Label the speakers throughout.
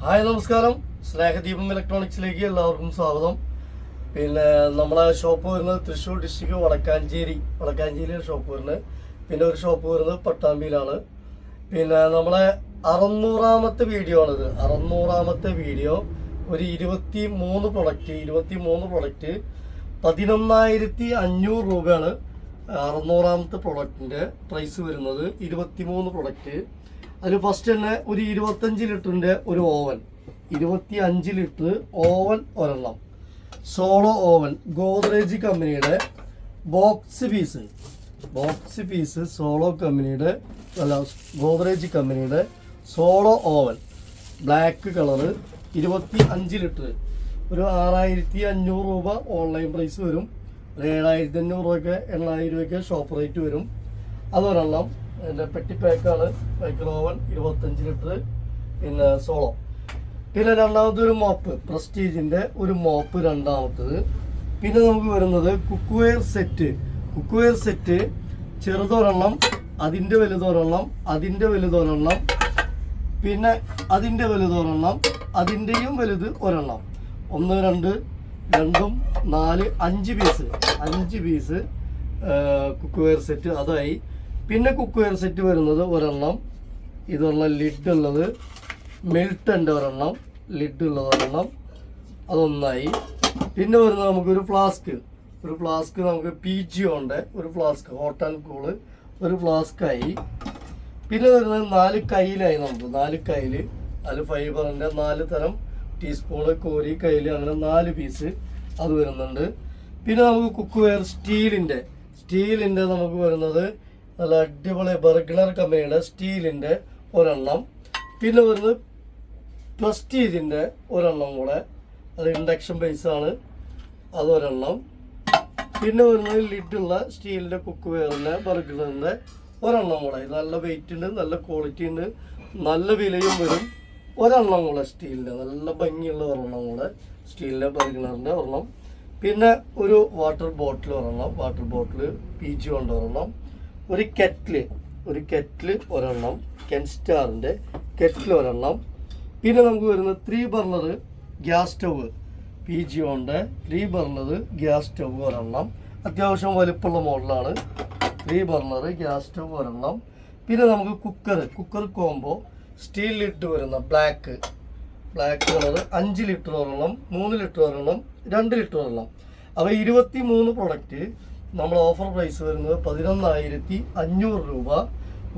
Speaker 1: Hi നമസ്കാരം. സ്നേഹദീപം ഇലക്ട്രോണിക്സിലേക്ക് എല്ലാവർക്കും സ്വാഗതം. പിന്നെ നമ്മളെ ഷോപ്പ് വരുന്നത് തൃശ്ശൂർ ഡിസ്ട്രിക്ട് വടക്കാഞ്ചേരി. വടക്കാഞ്ചേരിയിലെ ഷോപ്പ് വരുന്നത്. പിന്നെ ഒരു ഷോപ്പ് വരുന്നത് പട്ടാമ്പിയിലാണ്. പിന്നെ നമ്മളെ അറുന്നൂറാമത്തെ വീഡിയോ ആണിത്. അറുന്നൂറാമത്തെ വീഡിയോ ഒരു ഇരുപത്തി മൂന്ന് പ്രൊഡക്റ്റ് ഇരുപത്തി മൂന്ന് പ്രൊഡക്റ്റ് പതിനൊന്നായിരത്തി അഞ്ഞൂറ് രൂപയാണ് അറുന്നൂറാമത്തെ പ്രൊഡക്റ്റിന്റെ പ്രൈസ് വരുന്നത്. ഇരുപത്തി മൂന്ന് പ്രൊഡക്റ്റ് അതിൽ ഫസ്റ്റ് തന്നെ ഒരു ഇരുപത്തഞ്ച് ലിറ്ററിന്റെ ഒരു ഓവൻ ഇരുപത്തി അഞ്ച് ലിറ്റർ ഓവൻ ഒരെണ്ണം. സോളോ ഓവൻ ഗോദ്രേജ് കമ്പനിയുടെ box piece box piece Solo കമ്പനിയുടെ അല്ല ഗോദ്രേജ് കമ്പനിയുടെ സോളോ ഓവൻ ബ്ലാക്ക് കളറ് ഇരുപത്തി അഞ്ച് ലിറ്റർ. ഒരു ആറായിരത്തി അഞ്ഞൂറ് രൂപ ഓൺലൈൻ പ്രൈസ് വരും. ഒരു ഏഴായിരത്തി അഞ്ഞൂറ് രൂപയ്ക്ക് എണ്ണായിരം രൂപയ്ക്ക് ഷോപ്പ് റേറ്റ് വരും. അതൊരെണ്ണം. എന്റെ പെട്ടി പാക്കാണ് മൈക്രോ ഓവൻ ഇരുപത്തഞ്ച് ലിറ്റർ പിന്നെ സോളോ പിന്നെ രണ്ടാമത്തെ ഒരു മോപ്പ് പ്രസ്റ്റീജിന്റെ ഒരു മോപ്പ് രണ്ടാമത്തത്. പിന്നെ നമുക്ക് വരുന്നത് കുക്കുവെയർ സെറ്റ് കുക്കുവെയർ സെറ്റ് ചെറുതൊരെണ്ണം അതിന്റെ വലുതൊരെണ്ണം അതിന്റെ വലുതൊരെണ്ണം പിന്നെ അതിന്റെ വലുതൊരെണ്ണം അതിന്റെയും വലുത് ഒരെണ്ണം. ഒന്ന് രണ്ട് രണ്ടും നാല് അഞ്ച് പീസ് അഞ്ച് പീസ് കുക്കുവെയർ സെറ്റ് അതായി. പിന്നെ കുക്കുവെയർ സെറ്റ് വരുന്നത് ഒരെണ്ണം. ഇതൊരെണ്ണം ലിഡ് ഉള്ളത്. മിൽട്ടന്റെ ഒരെണ്ണം. ലിഡ് ഉള്ളത് ഒരെണ്ണം. അതൊന്നായി. പിന്നെ വരുന്നത് നമുക്കൊരു ഫ്ലാസ്ക് ഒരു ഫ്ലാസ്ക് നമുക്ക് പി ജി ഉണ്ട്. ഒരു ഫ്ലാസ്ക് ഹോട്ട് ആൻഡ് കൂൾ ഒരു ഫ്ലാസ്ക്കായി പിന്നെ വരുന്നത് നാല് കയ്യിലായി നമുക്ക്. നാല് കയ്യിൽ അതിൽ ഫൈബറിന്റെ നാല് തരം ടീസ്പൂണ് കോരി കയ്യിൽ അങ്ങനെ നാല് പീസ് അത് വരുന്നുണ്ട്. പിന്നെ നമുക്ക് കുക്ക് വെയർ സ്റ്റീലിന്റെ സ്റ്റീലിന്റെ നമുക്ക് വരുന്നത് നല്ല അടിപൊളി ബർഗ്ലർ കമ്പനിയുടെ സ്റ്റീലിന്റെ ഒരെണ്ണം. പിന്നെ വരുന്നത് പ്രസ്റ്റീജിന്റെ ഒരെണ്ണം കൂടെ. അത് ഇൻഡക്ഷൻ ബേസാണ് അതൊരെണ്ണം. പിന്നെ വരുന്നത് ലിഡുള്ള സ്റ്റീലിന്റെ കുക്ക് വെയറിന്റെ ബർഗ്ലറിന്റെ ഒരെണ്ണം കൂടെ. നല്ല വെയിറ്റ് ഉണ്ട് നല്ല ക്വാളിറ്റി ഉണ്ട് നല്ല വിലയും വരും. ഒരെണ്ണം കൂടെ സ്റ്റീലിന്റെ നല്ല ഭംഗിയുള്ള ഒരെണ്ണം കൂടെ സ്റ്റീലിന്റെ ബർഗ്ലറിന്റെ ഒരെണ്ണം. പിന്നെ ഒരു വാട്ടർ ബോട്ടിൽ ഒരെണ്ണം. വാട്ടർ ബോട്ടിൽ പീച്ച് കൊണ്ട് ഒരെണ്ണം ഒരു കെറ്റിൽ ഒരു കെറ്റിൽ ഒരെണ്ണം കെൻസ്റ്റാറിന്റെ കെറ്റിൽ ഒരെണ്ണം. പിന്നെ നമുക്ക് വരുന്ന three burner gas stove. P G ഉണ്ട് ത്രീ ബർണർ ഗ്യാസ് സ്റ്റവ് ഒരെണ്ണം. അത്യാവശ്യം വലുപ്പമുള്ള മോഡലാണ്. ത്രീ ബർണർ ഗ്യാസ് സ്റ്റവ് ഒരെണ്ണം. പിന്നെ നമുക്ക് cooker cooker combo steel lid വരുന്ന ബ്ലാക്ക്. ബ്ലാക്ക് കളർ അഞ്ച് ലിറ്റർ ഒരെണ്ണം മൂന്ന് ലിറ്റർ ഒരെണ്ണം രണ്ട് ലിറ്റർ ഒരെണ്ണം. അപ്പോൾ ഇരുപത്തി മൂന്ന് പ്രൊഡക്റ്റ് നമ്മൾ ഓഫർ പ്രൈസ് വരുന്നത് പതിനൊന്നായിരത്തി അഞ്ഞൂറ് രൂപ.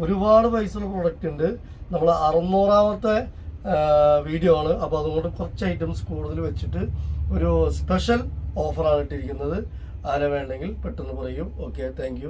Speaker 1: ഒരുപാട് പൈസയുള്ള പ്രൊഡക്റ്റ് ഉണ്ട്. നമ്മൾ അറുന്നൂറാമത്തെ വീഡിയോ ആണ്. അപ്പോൾ അതുകൊണ്ട് കുറച്ച് ഐറ്റംസ് കൂടുതൽ വെച്ചിട്ട് ഒരു സ്പെഷ്യൽ ഓഫറാണ് ഇട്ടിരിക്കുന്നത്. ആരെ വേണ്ടെങ്കിൽ പെട്ടെന്ന് പറയും. Okay thank